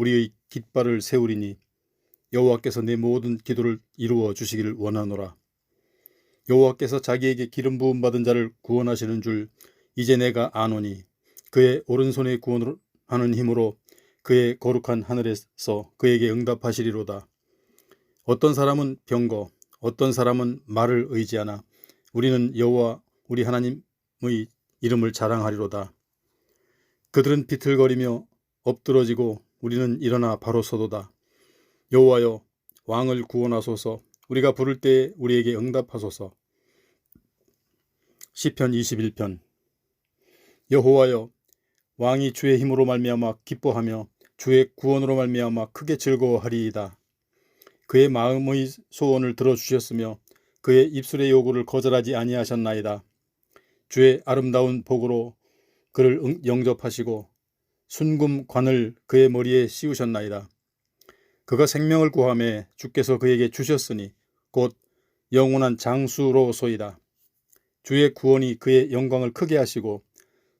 우리의 깃발을 세우리니 여호와께서 내 모든 기도를 이루어 주시기를 원하노라. 여호와께서 자기에게 기름 부음 받은 자를 구원하시는 줄 이제 내가 아노니 그의 오른손에 구원하는 힘으로 그의 거룩한 하늘에서 그에게 응답하시리로다. 어떤 사람은 병거, 어떤 사람은 말을 의지하나 우리는 여호와 우리 하나님의 이름을 자랑하리로다. 그들은 비틀거리며 엎드러지고 우리는 일어나 바로 서도다. 여호와여 왕을 구원하소서 우리가 부를 때에 우리에게 응답하소서. 시편 21편 여호와여 왕이 주의 힘으로 말미암아 기뻐하며 주의 구원으로 말미암아 크게 즐거워하리이다. 그의 마음의 소원을 들어주셨으며 그의 입술의 요구를 거절하지 아니하셨나이다. 주의 아름다운 복으로 그를 영접하시고 순금 관을 그의 머리에 씌우셨나이다. 그가 생명을 구함에 주께서 그에게 주셨으니 곧 영원한 장수로소이다. 주의 구원이 그의 영광을 크게 하시고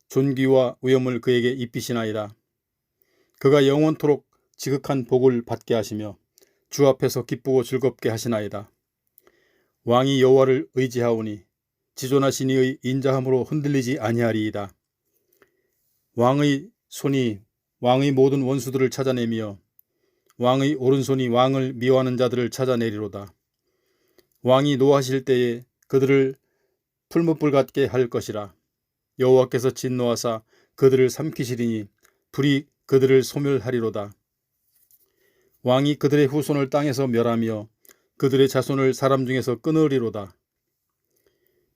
존귀와 위엄을 그에게 입히시나이다. 그가 영원토록 지극한 복을 받게 하시며 주 앞에서 기쁘고 즐겁게 하시나이다. 왕이 여호와를 의지하오니 지존하신 이의 인자함으로 흔들리지 아니하리이다. 왕의 손이 왕의 모든 원수들을 찾아내며 왕의 오른손이 왕을 미워하는 자들을 찾아내리로다. 왕이 노하실 때에 그들을 풀무불 같게 할 것이라. 여호와께서 진노하사 그들을 삼키시리니 불이 그들을 소멸하리로다. 왕이 그들의 후손을 땅에서 멸하며 그들의 자손을 사람 중에서 끊으리로다.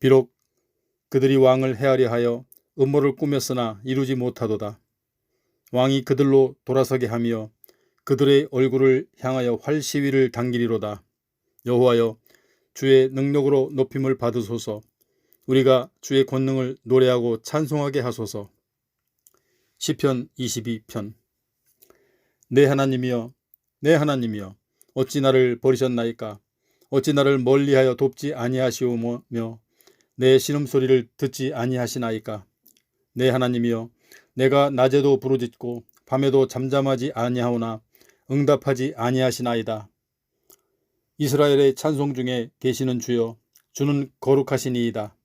비록 그들이 왕을 헤아려 하여 음모를 꾸몄으나 이루지 못하도다. 왕이 그들로 돌아서게 하며 그들의 얼굴을 향하여 활시위를 당기리로다. 여호와여 주의 능력으로 높임을 받으소서. 우리가 주의 권능을 노래하고 찬송하게 하소서. 시편 22편 내 하나님이여 내 하나님이여 어찌 나를 버리셨나이까 어찌 나를 멀리하여 돕지 아니하시오며 내 신음소리를 듣지 아니하시나이까 내 하나님이여 내가 낮에도 부르짖고 밤에도 잠잠하지 아니하오나 응답하지 아니하시나이다. 이스라엘의 찬송 중에 계시는 주여 주는 거룩하시니이다.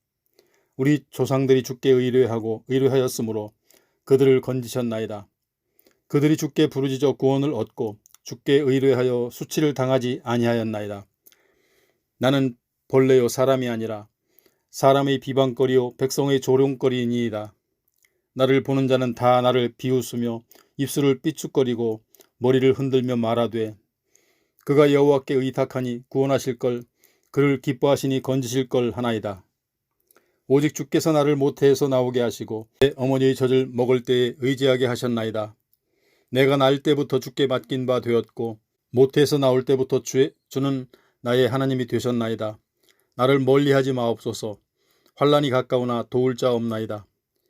우리 조상들이 주께 의뢰하고 의뢰하였으므로 그들을 건지셨나이다. 그들이 주께 부르짖어 구원을 얻고 주께 의뢰하여 수치를 당하지 아니하였나이다. 나는 본래요 사람이 아니라 사람의 비방거리요 백성의 조롱거리니이다. 나를 보는 자는 다 나를 비웃으며 입술을 삐죽거리고 머리를 흔들며 말하되 그가 여호와께 의탁하니 구원하실 걸 그를 기뻐하시니 건지실 걸 하나이다. 오직 주께서 나를 모태에서 나오게 하시고 내 어머니의 젖을 먹을 때에 의지하게 하셨나이다. 내가 날 때부터 주께 맡긴 바 되었고 모태에서 나올 때부터 주의, 주는 나의 하나님이 되셨나이다. 나를 멀리하지 마옵소서. 환란이 가까우나 도울 자 없나이다.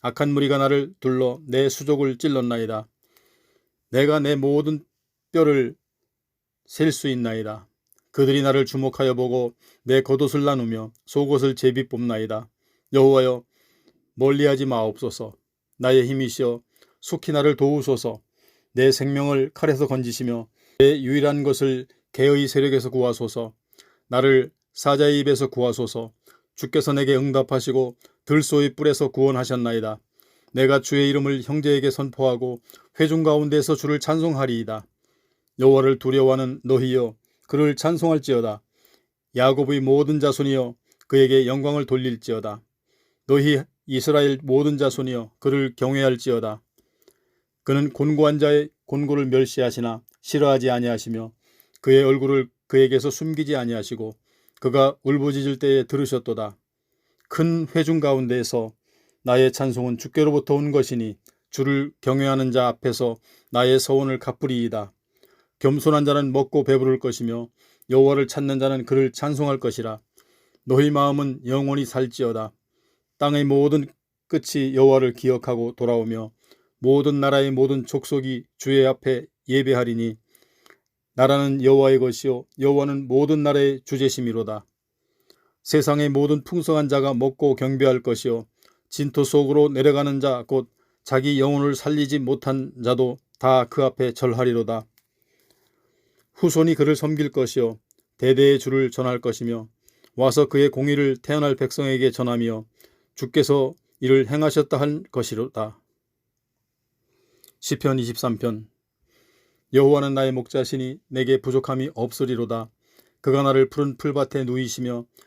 악한 무리가 나를 둘러 내 수족을 찔렀나이다. 내가 내 모든 뼈를 셀 수 있나이다. 그들이 나를 주목하여 보고 내 겉옷을 나누며 속옷을 제비 뽑나이다. 여호와여 멀리하지 마옵소서. 나의 힘이시여 속히 나를 도우소서. 내 생명을 칼에서 건지시며 내 유일한 것을 개의 세력에서 구하소서. 나를 사자의 입에서 구하소서. 주께서 내게 응답하시고 들소의 뿔에서 구원하셨나이다. 내가 주의 이름을 형제에게 선포하고 회중 가운데서 주를 찬송하리이다. 여호와를 두려워하는 너희여 그를 찬송할지어다. 야곱의 모든 자손이여 그에게 영광을 돌릴지어다. 너희 이스라엘 모든 자손이여 그를 경외할지어다. 그는 곤고한 자의 곤고를 멸시하시나 싫어하지 아니하시며 그의 얼굴을 그에게서 숨기지 아니하시고 그가 울부짖을 때에 들으셨도다. 큰 회중 가운데에서 나의 찬송은 주께로부터 온 것이니 주를 경외하는 자 앞에서 나의 서원을 갚으리이다. 겸손한 자는 먹고 배부를 것이며 여호와를 찾는 자는 그를 찬송할 것이라. 너희 마음은 영원히 살지어다. 땅의 모든 끝이 여호와를 기억하고 돌아오며 모든 나라의 모든 족속이 주의 앞에 예배하리니 나라는 여호와의 것이요 여호와는 모든 나라의 주제심이로다. 세상의 모든 풍성한 자가 먹고 경배할 것이요 진토 속으로 내려가는 자 곧 자기 영혼을 살리지 못한 자도 다 그 앞에 절하리로다. 후손이 그를 섬길 것이요 대대의 주를 전할 것이며 와서 그의 공의를 태어날 백성에게 전하며 주께서 이를 행하셨다 할 것이로다. 시편 23편 여호와는 나의 목자시니 내게 부족함이 없으리로다. 그가 나를 푸른 풀밭에 누이시며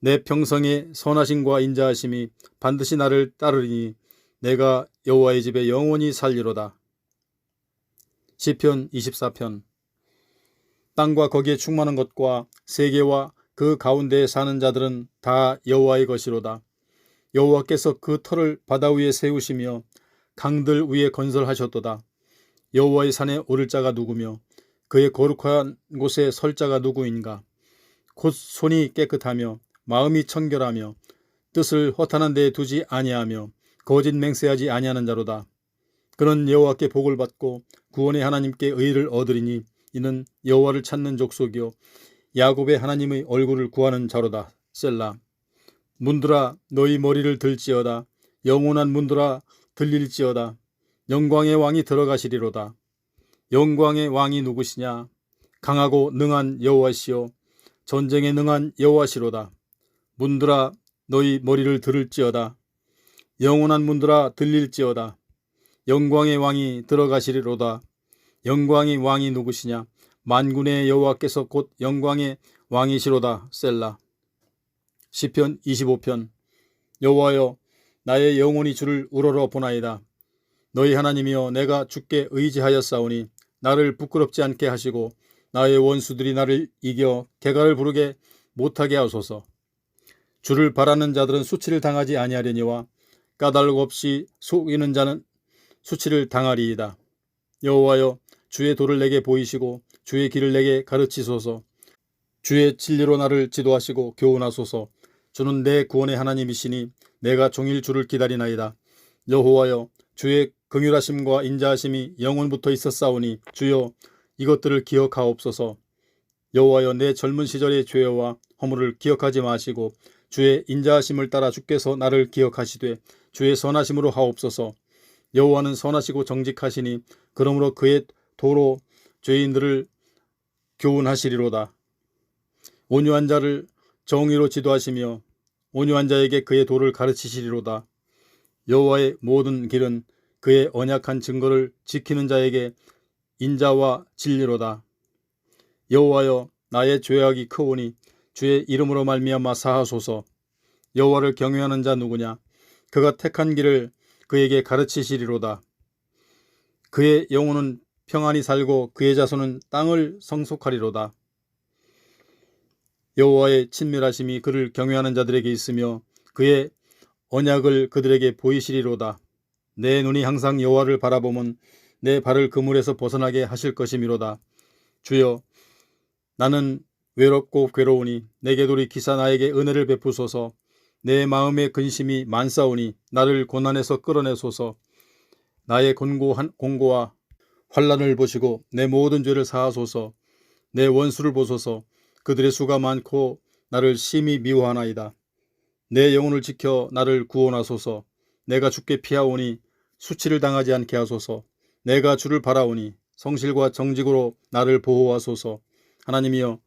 내 평성의 선하심과 인자하심이 반드시 나를 따르리니 내가 여호와의 집에 영원히 살리로다. 시편 24편 땅과 거기에 충만한 것과 세계와 그 가운데에 사는 자들은 다 여호와의 것이로다. 여호와께서 그 터를 바다 위에 세우시며 강들 위에 건설하셨도다. 여호와의 산에 오를 자가 누구며 그의 거룩한 곳에 설 자가 누구인가? 곧 손이 깨끗하며 마음이 청결하며 뜻을 허탄한 데에 두지 아니하며 거짓 맹세하지 아니하는 자로다. 그는 여호와께 복을 받고 구원의 하나님께 의를 얻으리니 이는 여호와를 찾는 족속이요 야곱의 하나님의 얼굴을 구하는 자로다. 셀라. 문들아 너희 머리를 들지어다. 영원한 문들아 들릴지어다. 영광의 왕이 들어가시리로다. 영광의 왕이 누구시냐? 강하고 능한 여호와시요 전쟁에 능한 여호와시로다. 문들아 너희 머리를 들을지어다. 영원한 문들아 들릴지어다. 영광의 왕이 들어가시리로다. 영광의 왕이 누구시냐? 만군의 여호와께서 곧 영광의 왕이시로다. 셀라. 시편 25편 여호와여 나의 영혼이 주를 우러러 보나이다. 너희 하나님이여 내가 주께 의지하였사오니 나를 부끄럽지 않게 하시고 나의 원수들이 나를 이겨 개가를 부르게 못하게 하소서. 주를 바라는 자들은 수치를 당하지 아니하려니와 까닭 없이 속이는 자는 수치를 당하리이다. 여호와여 주의 도를 내게 보이시고 주의 길을 내게 가르치소서. 주의 진리로 나를 지도하시고 교훈하소서. 주는 내 구원의 하나님이시니 내가 종일 주를 기다리나이다. 여호와여 주의 긍휼하심과 인자하심이 영원부터 있었사오니 주여 이것들을 기억하옵소서. 여호와여 내 젊은 시절의 죄와 허물을 기억하지 마시고 주의 인자하심을 따라 주께서 나를 기억하시되 주의 선하심으로 하옵소서. 여호와는 선하시고 정직하시니 그러므로 그의 도로 죄인들을 교훈하시리로다. 온유한 자를 정의로 지도하시며 온유한 자에게 그의 도를 가르치시리로다. 여호와의 모든 길은 그의 언약한 증거를 지키는 자에게 인자와 진리로다. 여호와여 나의 죄악이 크오니 주의 이름으로 말미암아 사하소서. 여호와를 경외하는 자 누구냐? 그가 택한 길을 그에게 가르치시리로다. 그의 영혼은 평안히 살고 그의 자손은 땅을 성속하리로다. 여호와의 친밀하심이 그를 경외하는 자들에게 있으며 그의 언약을 그들에게 보이시리로다. 내 눈이 항상 여호와를 바라보면 내 발을 그물에서 벗어나게 하실 것이미로다. 주여 나는 외롭고 괴로우니 내게 돌이키사 나에게 은혜를 베푸소서. 내 마음의 근심이 만사오니 나를 고난에서 끌어내소서. 나의 공고한 공고와 환란을 보시고 내 모든 죄를 사하소서. 내 원수를 보소서. 그들의 수가 많고 나를 심히 미워하나이다. 내 영혼을 지켜 나를 구원하소서. 내가 죽게 피하오니 수치를 당하지 않게 하소서. 내가 주를 바라오니 성실과 정직으로 나를 보호하소서. 하나님이여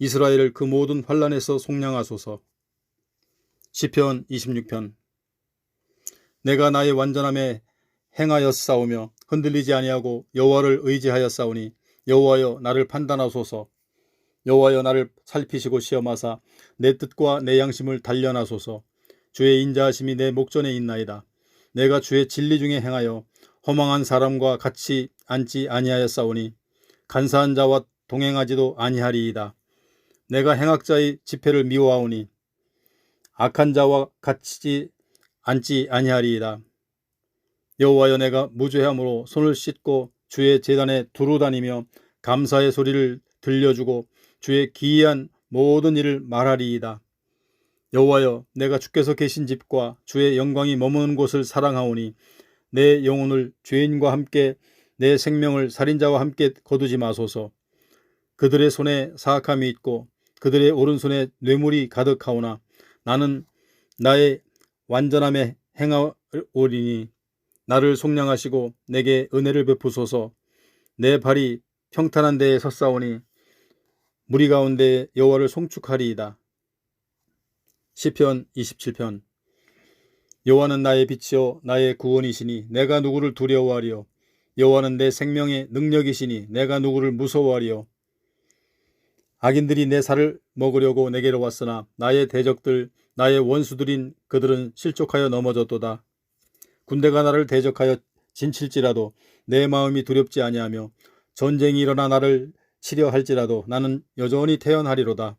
이스라엘을 그 모든 환란에서 속량하소서. 시편 26편 내가 나의 완전함에 행하여 싸우며 흔들리지 아니하고 여호와를 의지하여 싸우니 여호와여 나를 판단하소서. 여호와여 나를 살피시고 시험하사 내 뜻과 내 양심을 단련하소서. 주의 인자하심이 내 목전에 있나이다. 내가 주의 진리 중에 행하여 허망한 사람과 같이 앉지 아니하였사오니 간사한 자와 동행하지도 아니하리이다. 내가 행악자의 집회를 미워하오니 악한 자와 같이 앉지 아니하리이다. 여호와여 내가 무죄함으로 손을 씻고 주의 제단에 두루 다니며 감사의 소리를 들려주고 주의 기이한 모든 일을 말하리이다. 여호와여 내가 주께서 계신 집과 주의 영광이 머무는 곳을 사랑하오니 내 영혼을 죄인과 함께 내 생명을 살인자와 함께 거두지 마소서. 그들의 손에 사악함이 있고 그들의 오른손에 뇌물이 가득하오나 나는 나의 완전함에 행하오리니 나를 속량하시고 내게 은혜를 베푸소서. 내 발이 평탄한 데에 섰사오니 무리 가운데 여호와를 송축하리이다. 시편 27편 여호와는 나의 빛이요 나의 구원이시니 내가 누구를 두려워하리요 여호와는 내 생명의 능력이시니 내가 누구를 무서워하리요 악인들이 내 살을 먹으려고 내게로 왔으나 나의 대적들 나의 원수들인 그들은 실족하여 넘어졌도다. 군대가 나를 대적하여 진칠지라도 내 마음이 두렵지 아니하며 전쟁이 일어나 나를 치려 할지라도 나는 여전히 태어나리로다.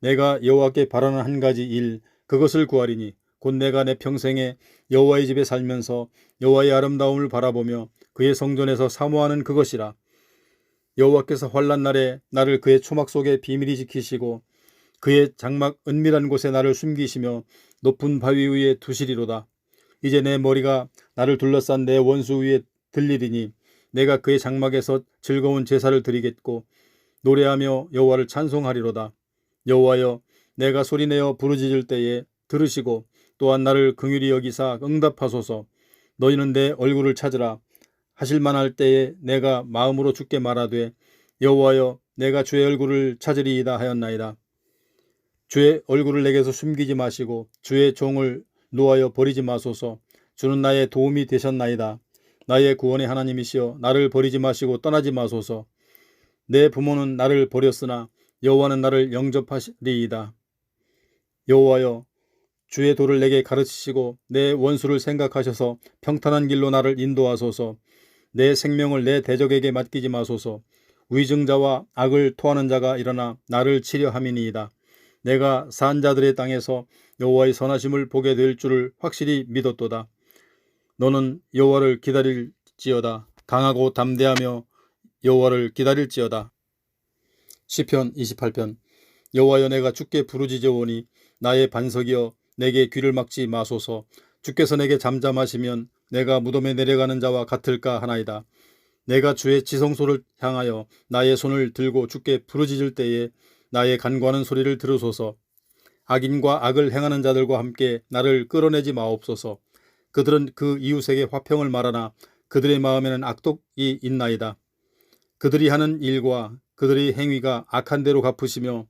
내가 여호와께 바라는 한 가지 일 그것을 구하리니 곧 내가 내 평생에 여호와의 집에 살면서 여호와의 아름다움을 바라보며 그의 성전에서 사모하는 그것이라 여호와께서 환란 날에 나를 그의 초막 속에 비밀히 지키시고 그의 장막 은밀한 곳에 나를 숨기시며 높은 바위 위에 두시리로다. 이제 내 머리가 나를 둘러싼 내 원수 위에 들리리니 내가 그의 장막에서 즐거운 제사를 드리겠고 노래하며 여호와를 찬송하리로다. 여호와여 내가 소리내어 부르짖을 때에 들으시고 또한 나를 긍휼히 여기사 응답하소서. 너희는 내 얼굴을 찾으라 하실 만할 때에 내가 마음으로 죽게 말하되 여호와여 내가 주의 얼굴을 찾으리이다 하였나이다. 주의 얼굴을 내게서 숨기지 마시고 주의 종을 놓아여 버리지 마소서. 주는 나의 도움이 되셨나이다. 나의 구원의 하나님이시여 나를 버리지 마시고 떠나지 마소서. 내 부모는 나를 버렸으나 여호와는 나를 영접하시리이다. 여호와여 주의 도를 내게 가르치시고 내 원수를 생각하셔서 평탄한 길로 나를 인도하소서 내 생명을 내 대적에게 맡기지 마소서. 위증자와 악을 토하는 자가 일어나 나를 치려 함이니이다. 내가 산 자들의 땅에서 여호와의 선하심을 보게 될 줄을 확실히 믿었도다. 너는 여호와를 기다릴지어다. 강하고 담대하며 여호와를 기다릴지어다. 시편 28편. 여호와여 내가 주께 부르짖어오니 나의 반석이여 내게 귀를 막지 마소서. 주께서 내게 잠잠하시면 내가 무덤에 내려가는 자와 같을까 하나이다. 내가 주의 지성소를 향하여 나의 손을 들고 주께 부르짖을 때에 나의 간과하는 소리를 들으소서. 악인과 악을 행하는 자들과 함께 나를 끌어내지 마옵소서. 그들은 그 이웃에게 화평을 말하나 그들의 마음에는 악독이 있나이다. 그들이 하는 일과 그들의 행위가 악한 대로 갚으시며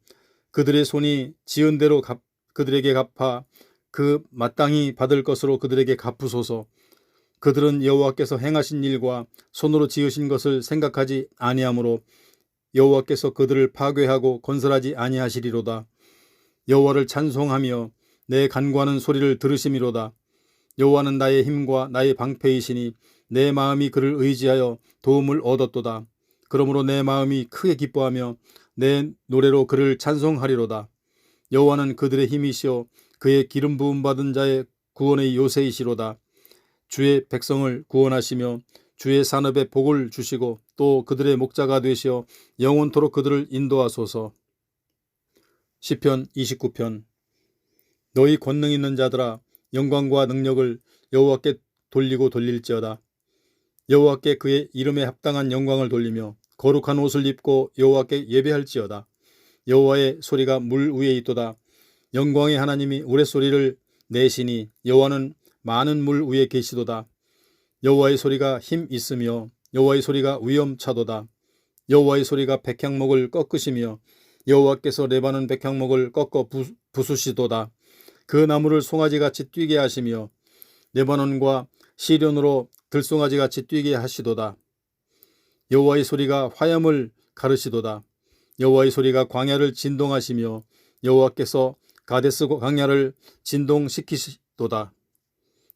그들의 손이 지은 대로 갚, 그들에게 갚아 그 마땅히 받을 것으로 그들에게 갚으소서. 그들은 여호와께서 행하신 일과 손으로 지으신 것을 생각하지 아니하므로 여호와께서 그들을 파괴하고 건설하지 아니하시리로다. 여호와를 찬송하며 내 간구하는 소리를 들으심이로다. 여호와는 나의 힘과 나의 방패이시니 내 마음이 그를 의지하여 도움을 얻었도다. 그러므로 내 마음이 크게 기뻐하며 내 노래로 그를 찬송하리로다. 여호와는 그들의 힘이시오 그의 기름 부음 받은 자의 구원의 요새이시로다. 주의 백성을 구원하시며 주의 산업에 복을 주시고 또 그들의 목자가 되시어 영원토록 그들을 인도하소서. 시편 29편 너희 권능 있는 자들아 영광과 능력을 여호와께 돌리고 돌릴지어다. 여호와께 그의 이름에 합당한 영광을 돌리며 거룩한 옷을 입고 여호와께 예배할지어다. 여호와의 소리가 물 위에 있도다. 영광의 하나님이 우레소리를 내시니 여호와는 많은 물 위에 계시도다. 여호와의 소리가 힘 있으며 여호와의 소리가 위엄차도다. 여호와의 소리가 백향목을 꺾으시며 여호와께서 레바논 백향목을 꺾어 부, 부수시도다. 그 나무를 송아지같이 뛰게 하시며 레바논과 시련으로 들송아지같이 뛰게 하시도다. 여호와의 소리가 화염을 가르시도다. 여호와의 소리가 광야를 진동하시며 여호와께서 가데스 광야를 진동시키시도다.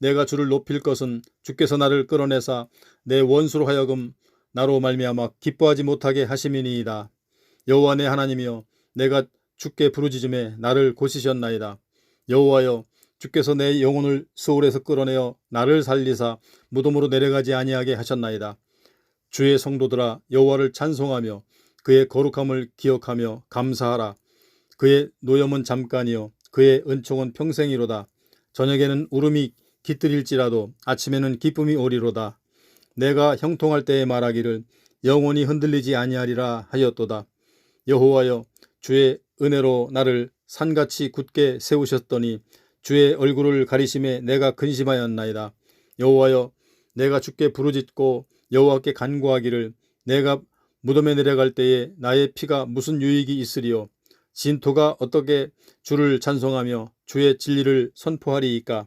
내가 주를 높일 것은 주께서 나를 끌어내사 내 원수로 하여금 나로 말미암아 기뻐하지 못하게 하심이니이다. 여호와 내 하나님이여 내가 주께 부르짖음에 나를 고치셨나이다. 여호와여 주께서 내 영혼을 수월에서 끌어내어 나를 살리사 무덤으로 내려가지 아니하게 하셨나이다. 주의 성도들아 여호와를 찬송하며 그의 거룩함을 기억하며 감사하라. 그의 노염은 잠깐이요 그의 은총은 평생이로다. 저녁에는 울음이 깃들일지라도 아침에는 기쁨이 오리로다. 내가 형통할 때에 말하기를 영원히 흔들리지 아니하리라 하였도다. 여호와여 주의 은혜로 나를 산같이 굳게 세우셨더니 주의 얼굴을 가리심에 내가 근심하였나이다. 여호와여 내가 주께 부르짖고 여호와께 간구하기를 내가 무덤에 내려갈 때에 나의 피가 무슨 유익이 있으리요 진토가 어떻게 주를 찬송하며 주의 진리를 선포하리이까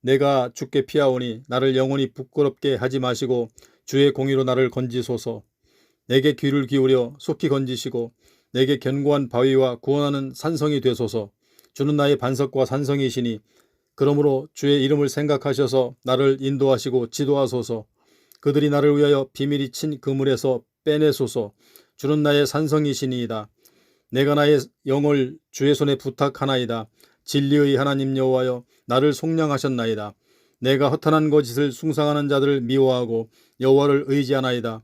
내가 주께 피하오니 나를 영원히 부끄럽게 하지 마시고 주의 공의로 나를 건지소서. 내게 귀를 기울여 속히 건지시고 내게 견고한 바위와 구원하는 산성이 되소서. 주는 나의 반석과 산성이시니 그러므로 주의 이름을 생각하셔서 나를 인도하시고 지도하소서. 그들이 나를 위하여 비밀이 친 그물에서 빼내소서. 주는 나의 산성이시니이다. 내가 나의 영을 주의 손에 부탁하나이다. 진리의 하나님 여호와여 나를 속량하셨나이다. 내가 허탄한 거짓을 숭상하는 자들을 미워하고 여호와를 의지하나이다.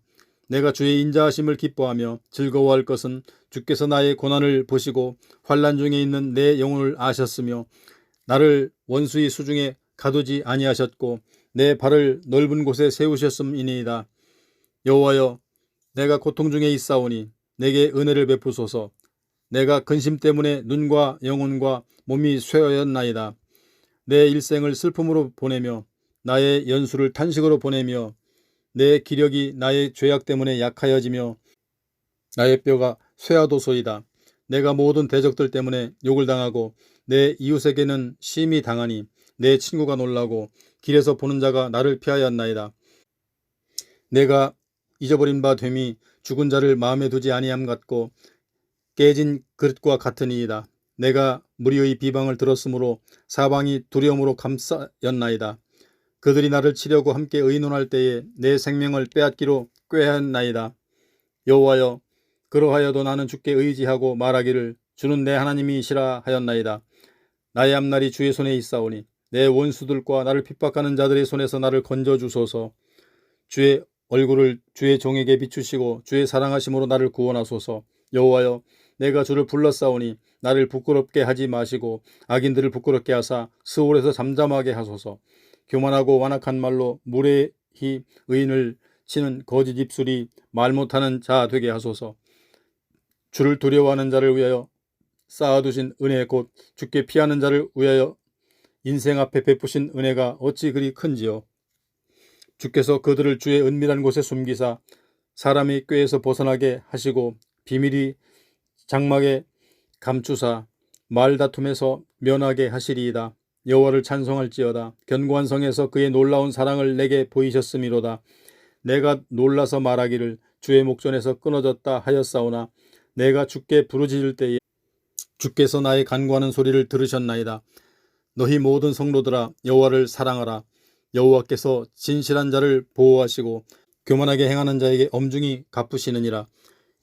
내가 주의 인자하심을 기뻐하며 즐거워할 것은 주께서 나의 고난을 보시고 환란 중에 있는 내 영혼을 아셨으며 나를 원수의 수중에 가두지 아니하셨고 내 발을 넓은 곳에 세우셨음이니이다. 여호와여 내가 고통 중에 있사오니 내게 은혜를 베푸소서. 내가 근심 때문에 눈과 영혼과 몸이 쇠하였나이다. 내 일생을 슬픔으로 보내며 나의 연수를 탄식으로 보내며 내 기력이 나의 죄악 때문에 약하여지며 나의 뼈가 쇠하도소이다. 내가 모든 대적들 때문에 욕을 당하고 내 이웃에게는 심히 당하니 내 친구가 놀라고 길에서 보는 자가 나를 피하였나이다. 내가 잊어버린 바 됨이 죽은 자를 마음에 두지 아니함 같고 깨진 그릇과 같으니이다. 내가 무리의 비방을 들었으므로 사방이 두려움으로 감싸였나이다. 그들이 나를 치려고 함께 의논할 때에 내 생명을 빼앗기로 꾀하였나이다. 여호와여 그러하여도 나는 주께 의지하고 말하기를 주는 내 하나님이시라 하였나이다. 나의 앞날이 주의 손에 있사오니 내 원수들과 나를 핍박하는 자들의 손에서 나를 건져 주소서. 주의 얼굴을 주의 종에게 비추시고 주의 사랑하심으로 나를 구원하소서. 여호와여 내가 주를 불렀사오니 나를 부끄럽게 하지 마시고 악인들을 부끄럽게 하사 스올에서 잠잠하게 하소서. 교만하고 완악한 말로 무례히 의인을 치는 거짓 입술이 말 못하는 자 되게 하소서. 주를 두려워하는 자를 위하여 쌓아두신 은혜 곧 주께 피하는 자를 위하여 인생 앞에 베푸신 은혜가 어찌 그리 큰지요. 주께서 그들을 주의 은밀한 곳에 숨기사 사람이 꾀에서 벗어나게 하시고 비밀이 장막에 감추사 말다툼에서 면하게 하시리이다. 여호와를 찬송할지어다. 견고한 성에서 그의 놀라운 사랑을 내게 보이셨음이로다. 내가 놀라서 말하기를 주의 목전에서 끊어졌다 하였사오나 내가 주께 부르짖을 때에 주께서 나의 간구하는 소리를 들으셨나이다. 너희 모든 성도들아 여호와를 사랑하라. 여호와께서 진실한 자를 보호하시고 교만하게 행하는 자에게 엄중히 갚으시느니라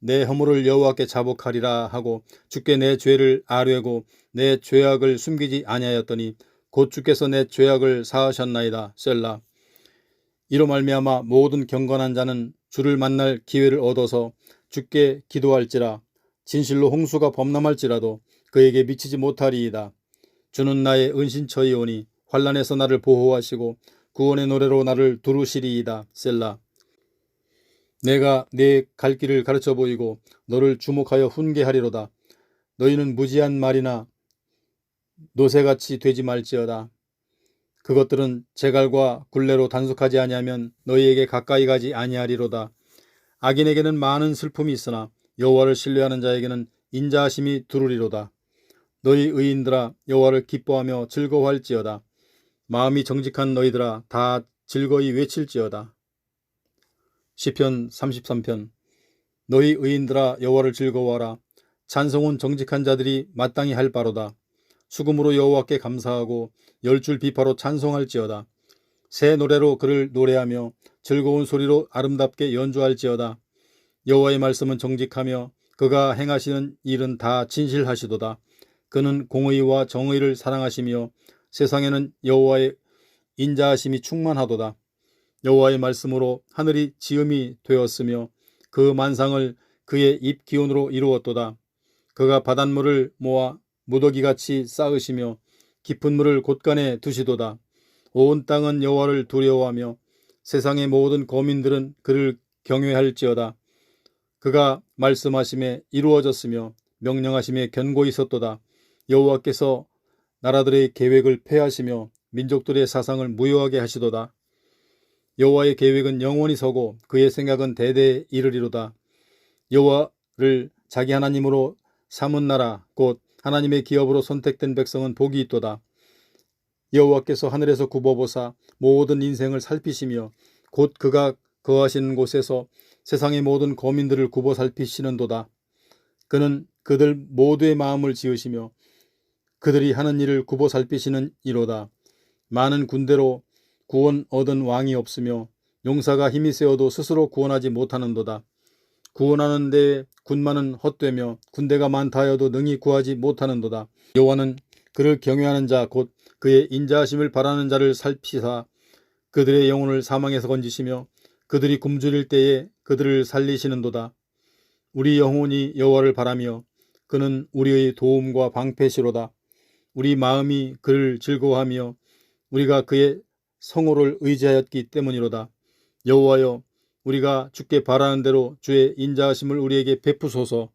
내 허물을 여호와께 자복하리라 하고 주께 내 죄를 아뢰고 내 죄악을 숨기지 아니하였더니 곧 주께서 내 죄악을 사하셨나이다. 셀라. 이로 말미암아 모든 경건한 자는 주를 만날 기회를 얻어서 주께 기도할지라. 진실로 홍수가 범람할지라도 그에게 미치지 못하리이다. 주는 나의 은신처이오니 환란에서 나를 보호하시고 구원의 노래로 나를 두루시리이다. 셀라 내가 내 갈 길을 가르쳐 보이고 너를 주목하여 훈계하리로다. 너희는 무지한 말이나 노새같이 되지 말지어다. 그것들은 제갈과 굴레로 단속하지 아니하면 너희에게 가까이 가지 아니하리로다. 악인에게는 많은 슬픔이 있으나 여호와를 신뢰하는 자에게는 인자하심이 두루리로다. 너희 의인들아 여호와를 기뻐하며 즐거워할지어다. 마음이 정직한 너희들아 다 즐거이 외칠지어다 시편 33편. 너희 의인들아 여호와를 즐거워하라. 찬송은 정직한 자들이 마땅히 할 바로다. 수금으로 여호와께 감사하고 열줄 비파로 찬송할지어다. 새 노래로 그를 노래하며 즐거운 소리로 아름답게 연주할지어다. 여호와의 말씀은 정직하며 그가 행하시는 일은 다 진실하시도다. 그는 공의와 정의를 사랑하시며 세상에는 여호와의 인자하심이 충만하도다 여호와의 말씀으로 하늘이 지음이 되었으며 그 만상을 그의 입 기운으로 이루었도다 그가 바닷물을 모아 무더기같이 쌓으시며 깊은 물을 곳간에 두시도다. 온 땅은 여호와를 두려워하며 세상의 모든 거민들은 그를 경외할지어다. 그가 말씀하심에 이루어졌으며 명령하심에 견고히 섰도다. 여호와께서 나라들의 계획을 폐하시며 민족들의 사상을 무효하게 하시도다. 여호와의 계획은 영원히 서고 그의 생각은 대대에 이르리로다. 여호와를 자기 하나님으로 삼은 나라 곧 하나님의 기업으로 선택된 백성은 복이 있도다. 여호와께서 하늘에서 굽어보사 모든 인생을 살피시며 곧 그가 거하시는 곳에서 세상의 모든 거민들을 굽어 살피시는도다. 그는 그들 모두의 마음을 지으시며 그들이 하는 일을 굽어 살피시는 이로다. 많은 군대로 구원 얻은 왕이 없으며 용사가 힘이 세어도 스스로 구원하지 못하는도다. 구원하는 데 군마는 헛되며 군대가 많다 하여도 능히 구하지 못하는도다. 여호와는 그를 경외하는 자 곧 그의 인자하심을 바라는 자를 살피사 그들의 영혼을 사망에서 건지시며 그들이 굶주릴 때에 그들을 살리시는도다. 우리 영혼이 여호와를 바라며 그는 우리의 도움과 방패시로다. 우리 마음이 그를 즐거워하며 우리가 그의 성호를 의지하였기 때문이로다. 여호와여 우리가 주께 바라는 대로 주의 인자하심을 우리에게 베푸소서